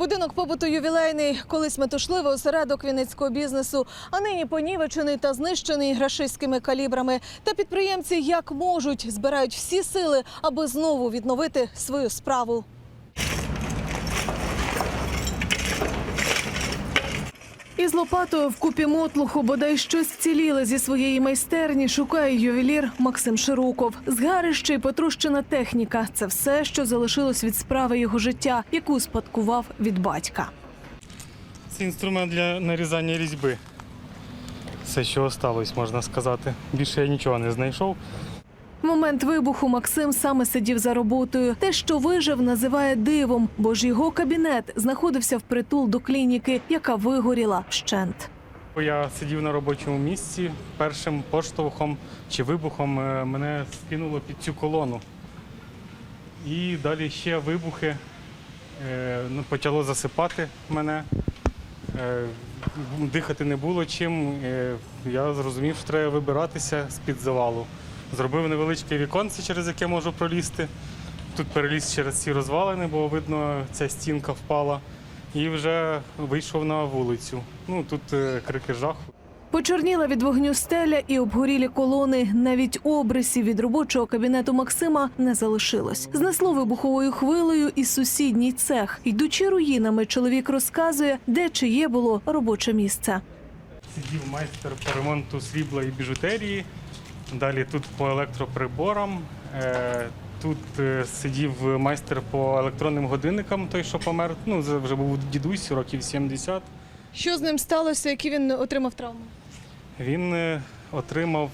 Будинок побуту ювілейний, колись метушливий осередок вінницького бізнесу, а нині понівечений та знищений рашистськими калібрами. Та підприємці як можуть збирають всі сили, аби знову відновити свою справу. Із лопатою в купі мотлуху бодай щось ціліле зі своєї майстерні шукає ювелір Максим Широков. Згарище й потрущена техніка це все, що залишилось від справи його життя, яку спадкував від батька. Це інструмент для нарізання різьби. Все, що осталось, можна сказати. Більше я нічого не знайшов. В момент вибуху Максим саме сидів за роботою. Те, що вижив, називає дивом, бо ж його кабінет знаходився впритул до клініки, яка вигоріла вщент. Я сидів на робочому місці. Першим поштовхом чи вибухом е, мене скинуло під цю колону. І далі ще вибухи. Е, ну, Почало засипати мене. Е, Дихати не було чим. Я зрозумів, що треба вибиратися з-під завалу. Зробив невеличке віконце, через яке можу пролізти. Тут переліз через ці розвалини, бо видно, ця стінка впала. І вже вийшов на вулицю. Ну тут е, крики жаху. Почорніла від вогню стеля і обгорілі колони. Навіть обрисів від робочого кабінету Максима не залишилось. Знесло вибуховою хвилею і сусідній цех. Йдучи руїнами, чоловік розказує, де чиє було робоче місце. Сидів майстер по ремонту срібла і біжутерії. Далі тут по електроприборам. Е, Тут е, сидів майстер по електронним годинникам, той, що помер. Ну, це вже був дідусь, років 70. Що з ним сталося? Які він отримав травми? Він е, отримав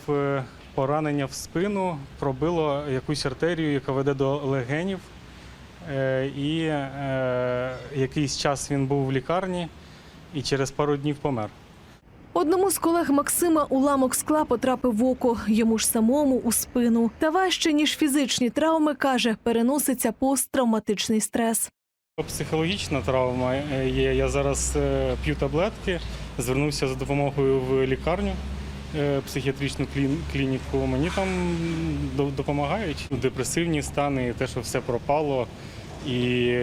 поранення в спину, пробило якусь артерію, яка веде до легенів. І якийсь час він був в лікарні і через пару днів помер. Одному з колег Максима уламок скла потрапив в око, йому ж самому у спину. Та важче ніж фізичні травми, каже, переноситься посттравматичний стрес. Психологічна травма е, є. Я зараз е, п'ю таблетки, звернувся за допомогою в лікарню, е, психіатричну клін- клініку. Мені там до- допомагають депресивні стани, те, що все пропало. І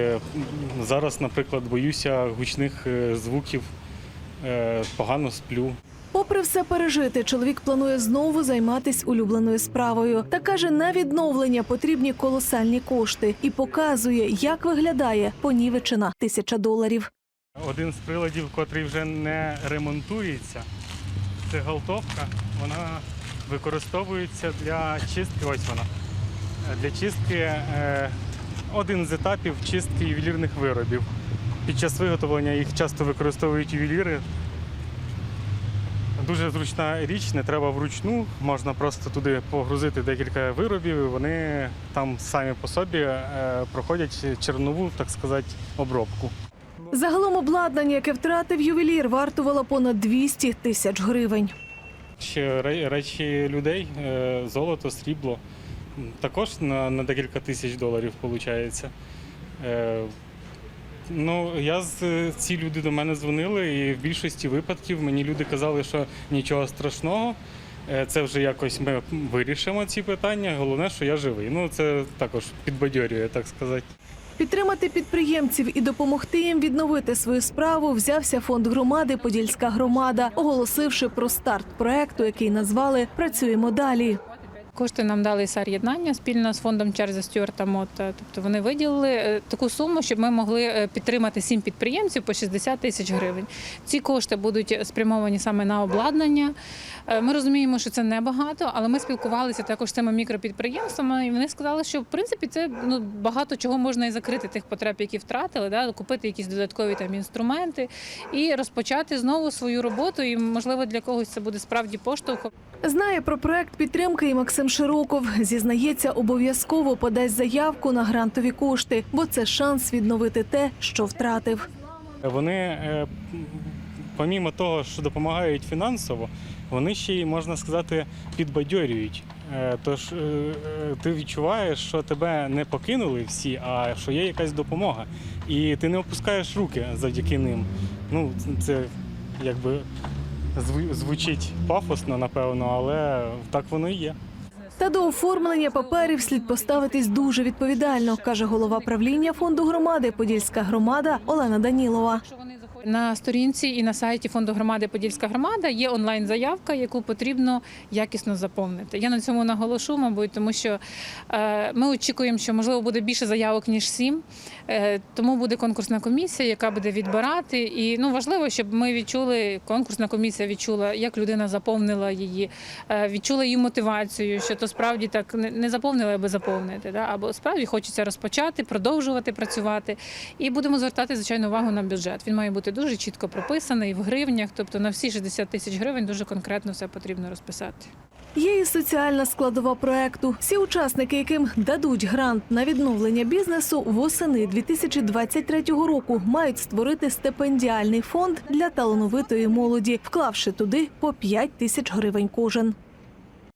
зараз, наприклад, боюся гучних звуків, погано сплю. Попри все пережити, чоловік планує знову займатися улюбленою справою. Та каже, на відновлення потрібні колосальні кошти і показує, як виглядає понівечена тисяча доларів. Один з приладів, котрий вже не ремонтується, це галтовка. Вона використовується для чистки. Ось вона. Для чистки е, один з етапів чистки ювелірних виробів. Під час виготовлення їх часто використовують ювеліри. Дуже зручна річ, не треба вручну, можна просто туди погрузити декілька виробів, і вони там самі по собі е, проходять чернову, так сказати, обробку. Загалом обладнання, яке втратив ювелір, вартувало понад 200 тисяч гривень. Ще речі людей, е, золото, срібло. Також на, на декілька тисяч доларів виходить. Ну, я з ці люди до мене дзвонили, і в більшості випадків мені люди казали, що нічого страшного. е, Це вже якось ми вирішимо ці питання. Головне, що я живий. Ну, це також підбадьорює, так сказати. Підтримати підприємців і допомогти їм відновити свою справу взявся фонд громади Подільська громада, оголосивши про старт проекту, який назвали Працюємо далі. Кошти нам дали САР єднання спільно з фондом Чарльза Стюарта Мота. Тобто вони виділили е, таку суму, щоб ми могли е, підтримати сім підприємців по 60 тисяч гривень. Ці кошти будуть спрямовані саме на обладнання. Е, Ми розуміємо, що це небагато, але ми спілкувалися також з цими мікропідприємствами, і вони сказали, що в принципі це ну багато чого можна і закрити тих потреб, які втратили, да, купити якісь додаткові там інструменти і розпочати знову свою роботу. І можливо для когось це буде справді поштовхом. Знає про проект підтримки і Максим Широков. Зізнається, обов'язково подасть заявку на грантові кошти, бо це шанс відновити те, що втратив. Вони, е, помімо того, що допомагають фінансово, вони ще й, можна сказати, підбадьорюють. Е, Тож е, ти відчуваєш, що тебе не покинули всі, а що є якась допомога. І ти не опускаєш руки завдяки ним. Ну, це якби звучить пафосно, напевно, але так воно і є. Та до оформлення паперів слід поставитись дуже відповідально, каже голова правління фонду громади Подільська громада Олена Данілова. На сторінці і на сайті фонду громади Подільська громада є онлайн-заявка, яку потрібно якісно заповнити. Я на цьому наголошу, мабуть, тому що е, ми очікуємо, що можливо буде більше заявок ніж сім. Е, тому буде конкурсна комісія, яка буде відбирати. І ну важливо, щоб ми відчули, конкурсна комісія відчула, як людина заповнила її, е, відчула її мотивацію, що то справді так не- заповнила, аби заповнити. Да? Або справді хочеться розпочати, продовжувати працювати. І будемо звертати звичайно увагу на бюджет. Він має бути дуже чітко прописаний в гривнях, тобто на всі 60 тисяч гривень дуже конкретно все потрібно розписати. Є і соціальна складова проекту. Всі учасники, яким дадуть грант на відновлення бізнесу, восени 2023 року мають створити стипендіальний фонд для талановитої молоді, вклавши туди по 5 тисяч гривень кожен.